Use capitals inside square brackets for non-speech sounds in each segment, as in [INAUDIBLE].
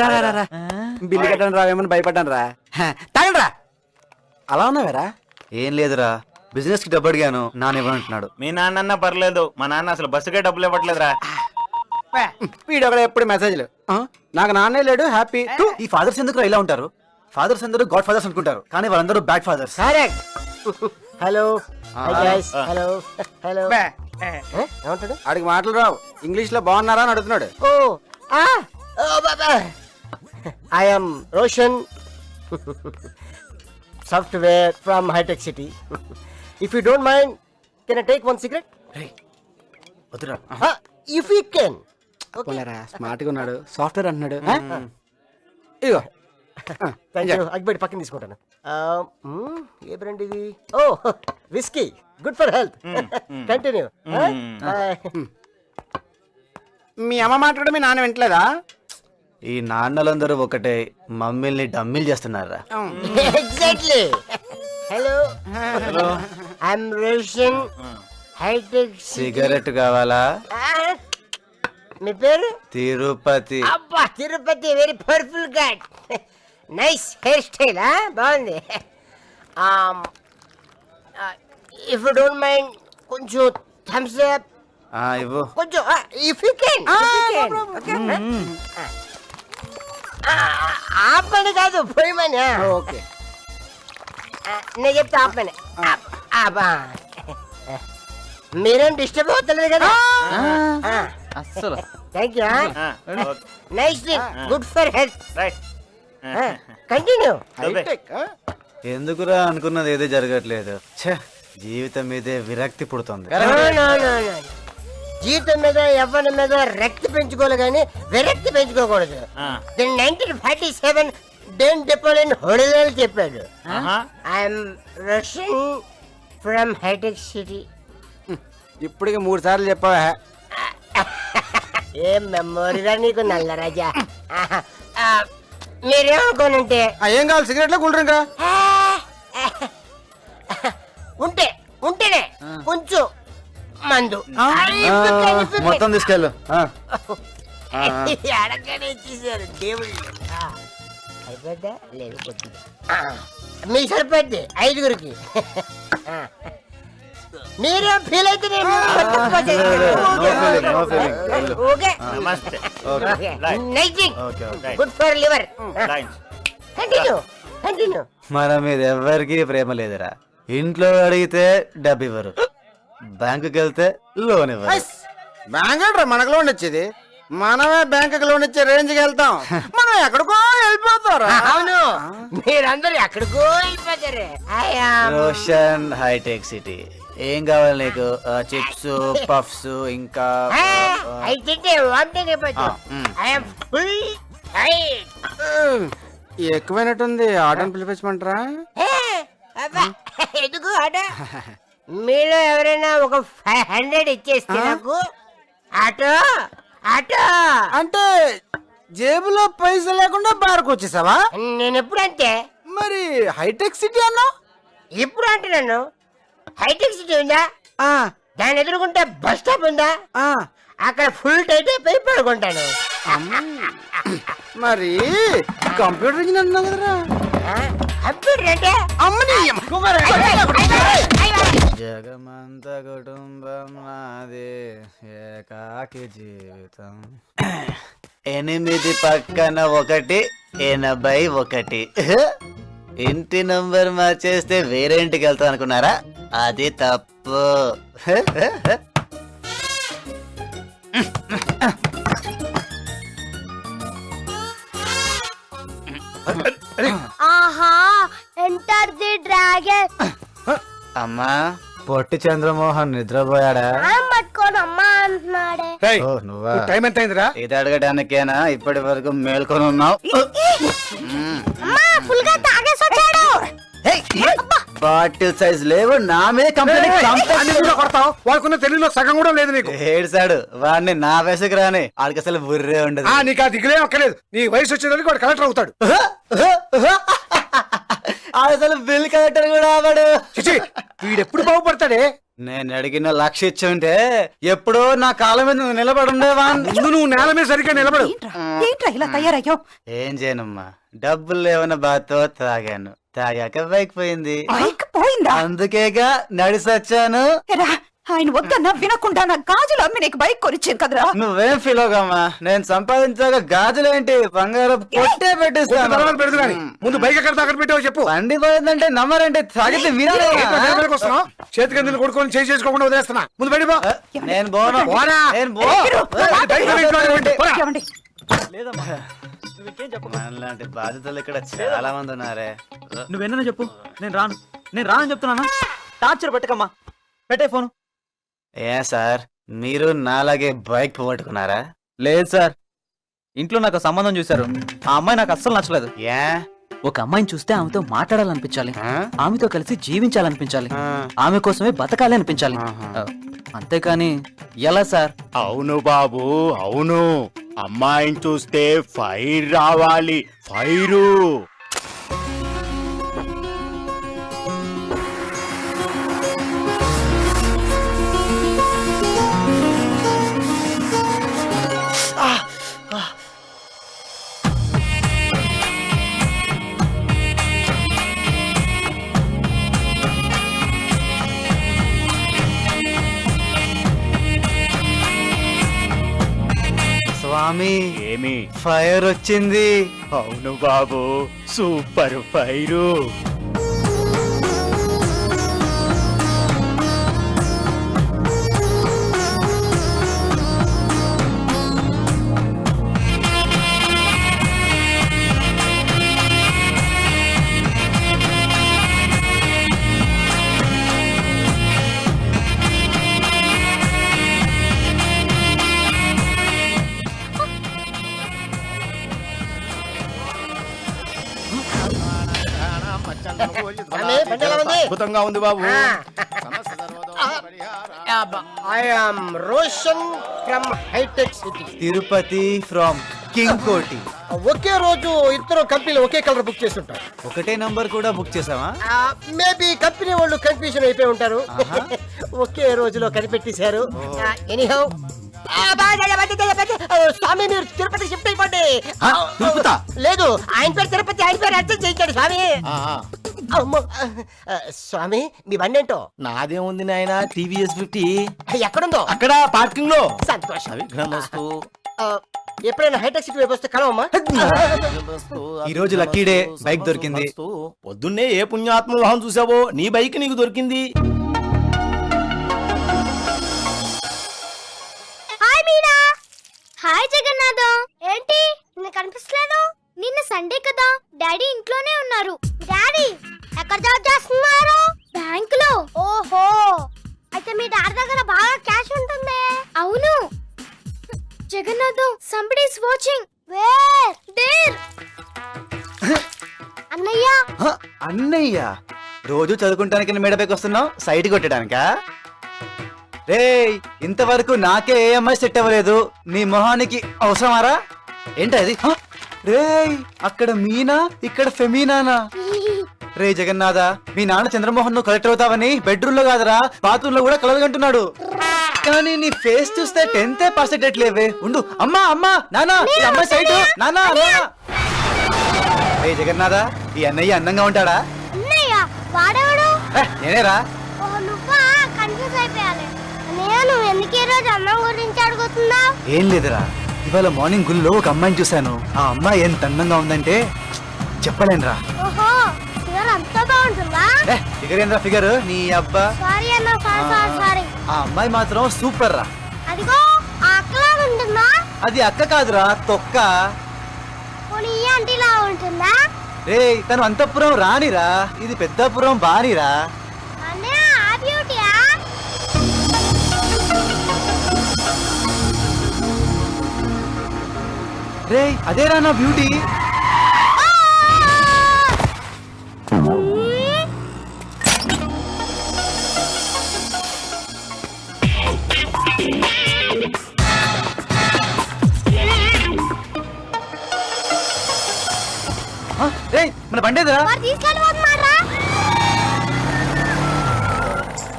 రా రా రా బిల్లు కట్టడం రావేమని భయపడ్డాను రా తాగండి రా అలా ఉన్నావేరా? ఏం లేదురా. బిజినెస్కి డబ్బు అడిగాను. నాన్న ఇవ్వనంటున్నాడు. మీ నాన్న పర్లేదు. మా నాన్న అసలు బస్సుకే డబ్బులు ఇవ్వట్లేదురా. వీడు ఒకడు ఎప్పుడు మెసేజ్లు. నాకు నాన్నే లేడు హ్యాపీ. ఈ ఫాదర్స్ ఎందుకు ఇలా ఉంటారు? ఫాదర్స్ అందరూ గాడ్ ఫాదర్స్ అనుకుంటారు. కానీ వాళ్ళందరూ bad fathers. Correct. Hello. Hi guys hello hello ఏమంటాడు? ఆడికి మాటలు రావు. ఇంగ్లీష్లో బాగున్నారా అని అడుగుతున్నాడు. ఓ. ఆ ఓ బాబా I am Roshan software from hitech City if you don't mind can I take one cigarette వద్దురా. ఇఫ్ యూ కెన్ పోలేరా స్మార్ట్గా ఉన్నాడు సాఫ్ట్వేర్ అంటున్నాడు. ఆ? ఇదిగో. థ్యాంక్ యూ అగ్బెట్ పక్కన తీసుకుంటాను. ఆ, మ్మ్, ఏ బ్రాండ్ ఇది? ఓ whisky good for health continue మీ అమ్మ మాట్లాడు మీ నాన్న వింటలేదా? ఈ నాన్నలందరూ ఒకటే మమ్మల్ని డమ్మిల్ చేస్తున్నారా? Exactly hello hello I'm Roshan hitech cigarette కావాలా? మీ పేరు? తిరుపతి. అబ్బా Tirupati very powerful god nice hair style బాగుంది. Um, if you don't mind కొంచెం థమ్స్ అప్ ఆ, ఇవ్వు. కొంచెం ఇఫ్ యూ కెన్ ఆపని కాదు పోయమని ఓకే. నేను చెప్తా ఆపని ఆపా మీరేం డిస్టర్బ్ అవుతలేదు కదా? అస్సలు. Thank you nice good for health right continue? ఎందుకురా అనుకున్నది ఏది జరగట్లేదు? జీవితం మీదే విరక్తి పుడుతుంది. జీవితం మీద ఎవరి మీద రక్తి పెంచుకోవాలి కానీ విరక్తి పెంచుకోకూడదు. నైన్టీన్ ఫార్టీ సెవెన్ డెన్ డెపోలియన్ హొడలేలు చెప్పాడు. I'm Russian from hitech city. ఇప్పటికి మూడు సార్లు చెప్పావా? ఏం మెమోరీరా నీకు నల్ల రాజా మీరేమనుకోనంటే? ఆ, ఏం కావాలి? సిగరెట్లా కూల్ డ్రింకా? ఉంటే ఉంటేనే కొంచెం మందు. మొత్తం తీసుకెళ్ళు. ఆ. అడగనే ఇచ్చేసారు దేవుళ్ళు. ఆ, అయిపోద్దా లేదు కొద్దిగా. మీకు సరిపోద్ది ఐదుగురికి. మీరేం ఫీల్ అయితే. ఓకే నమస్తే. Good for liver continue continue మన మీద ఎవరికి ప్రేమ లేదురా. ఇంట్లో అడిగితే డబ్బు ఇవ్వరు బ్యాంకుకి వెళ్తే లోన్ ఇవ్వరు. బ్యాంక్ రా మనకు లోన్ ఇచ్చేది మనమే బ్యాంక్ లోన్ ఇచ్చే రేంజ్కి వెళ్తాం. [LAUGHS] మనం ఎక్కడికో వెళ్ళిపోతారా. అవును. మీరందరూ ఎక్కడికో వెళ్ళిపోతారు. రోషన్ హైటెక్ సిటీ. ఏం కావాలి నీకు? చిప్స్ పఫ్స్ ఇంకా ఎక్కువైనట్టుంది. ఆటోని పిలిపించమంటారా? ఎందుకు ఆట? [LAUGHS] మీలో ఎవరైనా ఒక ఫైవ్ హండ్రెడ్ ఇచ్చేస్తే నాకు ఆటో ఆటో అంటే జేబులో పైసలు లేకుండా బార్కు వచ్చేసావా నేను ఎప్పుడు అంతే మరి హైటెక్ సిటీ అన్నా ఇప్పుడు అంటున్నాను హైటెక్ సిటీ ఉందా దాని ఎదురుకుంటే బస్ స్టాప్ ఉందా అక్కడ ఫుల్ టైట్ అయిపోయి పడుకుంటాను మరి కంప్యూటర్ ఇంజనీర్ అన్నావు కదరా కంప్యూటర్ అంటే అమ్మని జగమంత కుటుంబం నాది ఏకాకి జీవితం. ఎనిమిది పక్కన ఒకటి ఎనభై ఒకటి. ఇంటి నంబర్ మార్చేస్తే వేరే ఇంటికి వెళ్తా అనుకున్నారా? అది తప్పు. ఆహా ఎంటర్ ది డ్రాగన్ అమ్మా. పొట్టి చంద్రమోహన్ నిద్రపోయాడా? మనం పట్టుకొని అమ్మా అంటున్నాడే ఓ నువ్వా? టైం ఎంత అయిందిరా ఇది అడగడానికేనా? ఇప్పటి వరకు మేల్కొని ఉన్నావు. అమ్మా ఫుల్గా తాగేసి వచ్చాడు. బాటిల్ సైజ్ లేవు నా మీద కంప్లైంట్ కొడతావు? వాళ్ళకున్న తెలుగులో సగం కూడా లేదు నీకు. ఏడ్చాడు. వాడిని నా వయసుకు రాని ఆడికి అసలు బుర్రే ఉండదు. ఆ నీకు ఆ దిగులే అక్కర్లేదు నీ వయసు వచ్చేదానికి వాడు కలెక్టర్ అవుతాడు. అసలు బిల్ కలెక్టర్ కూడా అవడు చిచి వీడెప్పుడు బాగుపడతాడే? నేను అడిగిన లక్ష ఇచ్చుంటే ఎప్పుడో నా కాలం మీద నువ్వు నిలబడి ఉండేవా ముందు నువ్వు నేల మీద సరిగ్గా నిలబడు ఏంట్రా? ఏంట్రా ఇలా తయారయ్యావు? ఏం చేయనమ్మా డబ్బులు లేవన్న బాధతో తాగాను. తాగాక బైక్ పోయింది. బైక్ పోయిందా? అందుకేగా నడిసొచ్చాను. ఆయన వద్దన్నా వినకుండా నా గాజులు అమ్మి నీకు బైక్ కొనిచ్చాను కదరా. నువ్వేం ఫీల్ అవగమ్మా? నేను సంపాదించాక గాజులేంటి? బంగారం కొట్టే తర్వాత పెట్టిస్తాను పెడదు కానీ ముందు బైక్ ఎక్కడ తాకట్టు పెట్టావు చెప్పు. బండి పోయిందంటే నమ్మరంటే తాగితే మీరే ఏంట్రా నేల మీదకి వస్తున్నావు చేతికి ఎందుకు కొడుకొని చేసి చేసుకోకుండా వదిలేస్తున్నా? ముందు బయట పో. నేను పోను. ఏమండి? మనలాంటి బాధితులు ఇక్కడ చాలా మంది ఉన్నారే. నువ్వేనా చెప్పు. నేను రాను. నేను రాను చెప్తున్నానా? టార్చర్ పెట్టకమ్మా. పెట్టే ఫోన్. ఏ సార్ మీరు నాలాగే బైక్ పోగొట్టుకున్నారా? లేదు సార్. ఇంట్లో నాకు సంబంధం చూశారు. ఆ అమ్మాయి నాకు అస్సలు నచ్చలేదు. ఏ ఒక అమ్మాయిని చూస్తే ఆమెతో మాట్లాడాలనిపించాలి. ఆ? ఆమెతో కలిసి జీవించాలనిపించాలి. ఆ. ఆమె కోసమే బతకాలి అనిపించాలి. ఆ, అంతేకాని ఎలా సార్? అవును బాబు అవును. అమ్మాయిని చూస్తే ఫైర్ రావాలి. ఫైరు. స్వామి. ఏమి? ఫైర్ వచ్చింది. అవును బాబు. Super fire. అద్భుతంగా ఉంది బాబు. I am Roshan from hitech city. Tirupati from king Koti. ఒకే రోజు ఇద్దరు కంపెనీలు ఒకే కలర్ బుక్ చేస్తుంటారు ఒకటే నంబర్ కూడా బుక్ చేసావా? మేబీ కంపెనీ వాళ్ళు కన్ఫ్యూజన్ అయిపోయి ఉంటారు. [LAUGHS] ఒకే రోజులో కనిపెట్టేశారు. ఎనీహౌ. స్వామి మీరు తిరుపతి షిఫ్ట్ అయిపోండి? లేదు ఆయన పేరు తిరుపతి ఆయన పేరు అర్థం చేయించాడు స్వామి. అమ్మో. ఆ, స్వామి మీ బండి ఏంటో నాదేముంది నాయన టీవీఎస్ ఫిఫ్టీ? ఎక్కడుందో? అక్కడ పార్కింగ్లో సంతోషం విఘ్నమస్తు ఆ, ఎప్పుడైనా హైటెక్ సిటీ వైపు వస్తే కలవమ్మా. ఈ రోజు లక్కీ డే బైక్ దొరికింది. పొద్దున్నే ఏ పుణ్యాత్మ వాహనం చూసావో నీ బైక్ నీకు దొరికింది. Hi Meera hi Jagannatham. ఏంటి? నిన్న కనిపిస్తలేదు? నిన్న సండే కదా. డాడీ ఇంట్లోనే ఉన్నారు. డాడీ. ఎక్కడ జాబ్ చేస్తున్నారు? బ్యాంక్లో ఓహో. అయితే మీ డాడీ దగ్గర బాగా క్యాష్ ఉంటుంది. అవును. Jagannatham somebody is watching where. There అన్నయ్య. హ, అన్నయ్య. రోజు చదువుకుంటానికి మేడ పైకి వస్తున్నావు సైట్ కొట్టడానికా? రేయ్ ఇంతవరకు నాకే ఏ అమ్మాయి సెట్ అవ్వలేదు. నీ మొహానికి అవసరమారా? ఏంటది? హ, రేయ్ అక్కడ మీనా ఇక్కడ ఫెమీనానా? రే జగన్నాథ మీ నాన్న చంద్రమోహన్ నువ్వు కలెక్టర్ అవుతావని బెడ్రూమ్లో కాదురా బాత్రూమ్లో కూడా కలవగంటున్నాడు. కానీ నీ ఫేస్ చూస్తే టెన్త్ పర్సెంటేజ్ లేవే. ఉండు. అమ్మా అమ్మా నానా ఈ అమ్మాయి సైట్. నానా రే జగన్నాథ ఈ అన్నయ్య అందంగా ఉంటాడా? నేనేరా? ఏం లేదురా. ఇవాళ మార్నింగ్ గుల్లో ఒక అమ్మాయిని చూశాను. ఆ అమ్మాయి ఎంత అందంగా ఉందంటే చెప్పలేనురా. బాగుంటుందా? ఫిగర్ ఏంద్రా ఫిగర్? నీ అబ్బా. సారీ అన్న సారీ సారీ సారీ ఆ అమ్మాయి మాత్రం సూపర్ రా. అదిగో ఆ అక్కలా ఉంటుందా? అది అక్క కాదురా తొక్క. పోనీ ఈ ఆంటీలా ఉంటుందా? రే తను అంతఃపురం రానిరా ఇది పెద్దపురం బానిరా. అన్నయ్య ఆ బ్యూటీయా రే అదేరా నా బ్యూటీ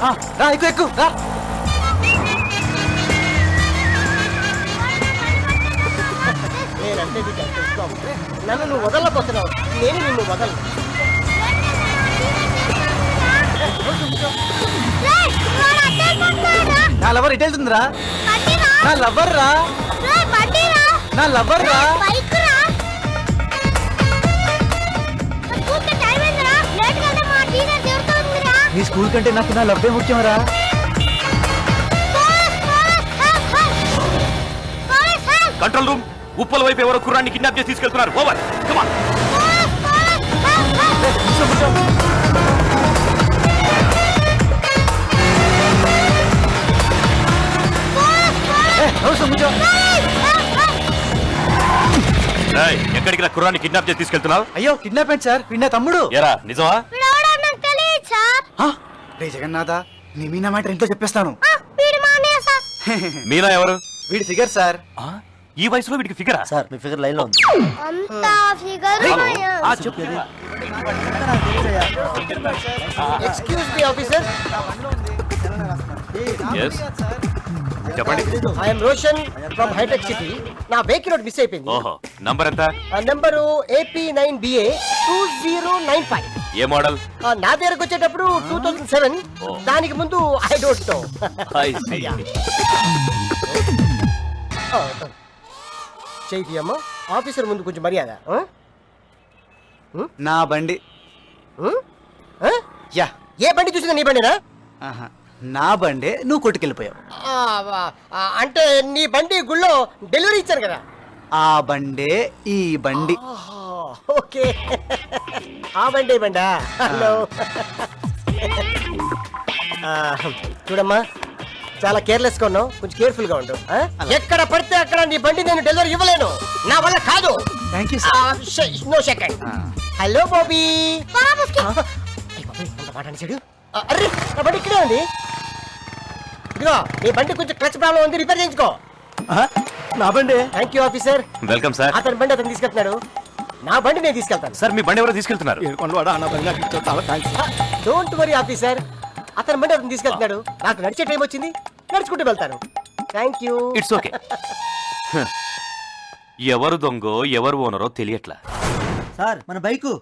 రా ఎక్కు ఎక్కు రా నేనంటే నీకు ఎంత ఇష్టం. నన్ను నువ్వు వదలకపోతున్నావు నేను నిన్ను వదలను. నా లవర్ ఇటు వెళ్తుందిరా. నా లవర్ రా. నా లవర్ రా స్కూల్ కంటే నాకు నా లవ్వే ముఖ్యం రా police, police, help, help. Police, help. Control room. Uppala వైపు ఎవరో కుర్రాన్ని కిడ్నాప్ చేసి తీసుకెళ్తున్నారు. Over come on. ఎక్కడికి రా కుర్రాన్ని కిడ్నాప్ చేసి తీసుకెళ్తున్నావు? అయ్యో కిడ్నాప్ సార్? వీడు నా తమ్ముడు. ఎరా నిజమా? రే జగన్నాథ నీ మీనా మాట ఇంట్లో చెప్పేస్తాను. ఆ, వీడు మా అన్నయ్య సార్. [LAUGHS] మీనా ఎవరు? వీడి ఫిగర్ సార్. ఆ? ఈ వయసులో వీడికి ఫిగరా? సార్ మీ ఫిగర్ లైన్లో ఉంది ఎక్స్క్యూజ్ మీ ఆఫీసర్ చెప్పండి. I'm Roshan from hitech city నా వెహికల్ రోడ్ మిస్ అయిపోయింది. ఓహో నంబర్ ఎంత? Number AP nine BA two zero nine five ఏ మోడల్? నా దగ్గరకు వచ్చేటప్పుడు టూ థౌసండ్ సెవెన్. దానికి ముందు ఐ డోంట్ నో. చేయి అమ్మ ఆఫీసర్ ముందు కొంచెం మర్యాద? నా బండి? యా. ఏ బండి చూసినా నీ బండినా? ఆహా. నా బండే నువ్వు కొట్టుకెళ్ళిపోయావు. అంటే నీ బండి గుళ్ళో డెలివరీ ఇచ్చారు కదా? ఆ బండే ఈ బండి. ఓకే. ఆ బండి ఈ బండా? హలో. చూడమ్మా చాలా కేర్లెస్గా ఉన్నావు. కొంచెం కేర్ఫుల్గా ఉండు. ఆ? ఎక్కడ పడితే అక్కడ నీ బండి నేను డెలివరీ ఇవ్వలేను. నా వల్ల కాదు. Thank you no second. Hello Bobby. మాట్లాడి అరే నా బండి ఇక్కడే ఉంది. ఇదిగో నీ బండి కొంచెం క్లచ్ ప్రాబ్లం ఉంది రిపేర్ చేయించుకో. నా బండి? Thank you officer. Welcome sir. అతని బండి అతను తీసుకెళ్తున్నాడు. నా బండి నేను తీసుకెళ్తాను. సార్ మీ బండి ఎవరో తీసుకెళ్తున్నారు. ఏడుకొండవాడా నా బండి నాకు ఇచ్చావు, చాలా థ్యాంక్స్ డోంట్ వరీ ఆఫీసర్. అతని బండి అతను తీసుకెళ్తున్నాడు? నాకు నడిచే టైం వచ్చింది. నడుచుకుంటూ వెళ్తాను. థ్యాంక్ యూ ఇట్స్ ఓకే ఎవరు దొంగో ఎవరు ఓనరో తెలియట్లా. సార్ మన బైకు.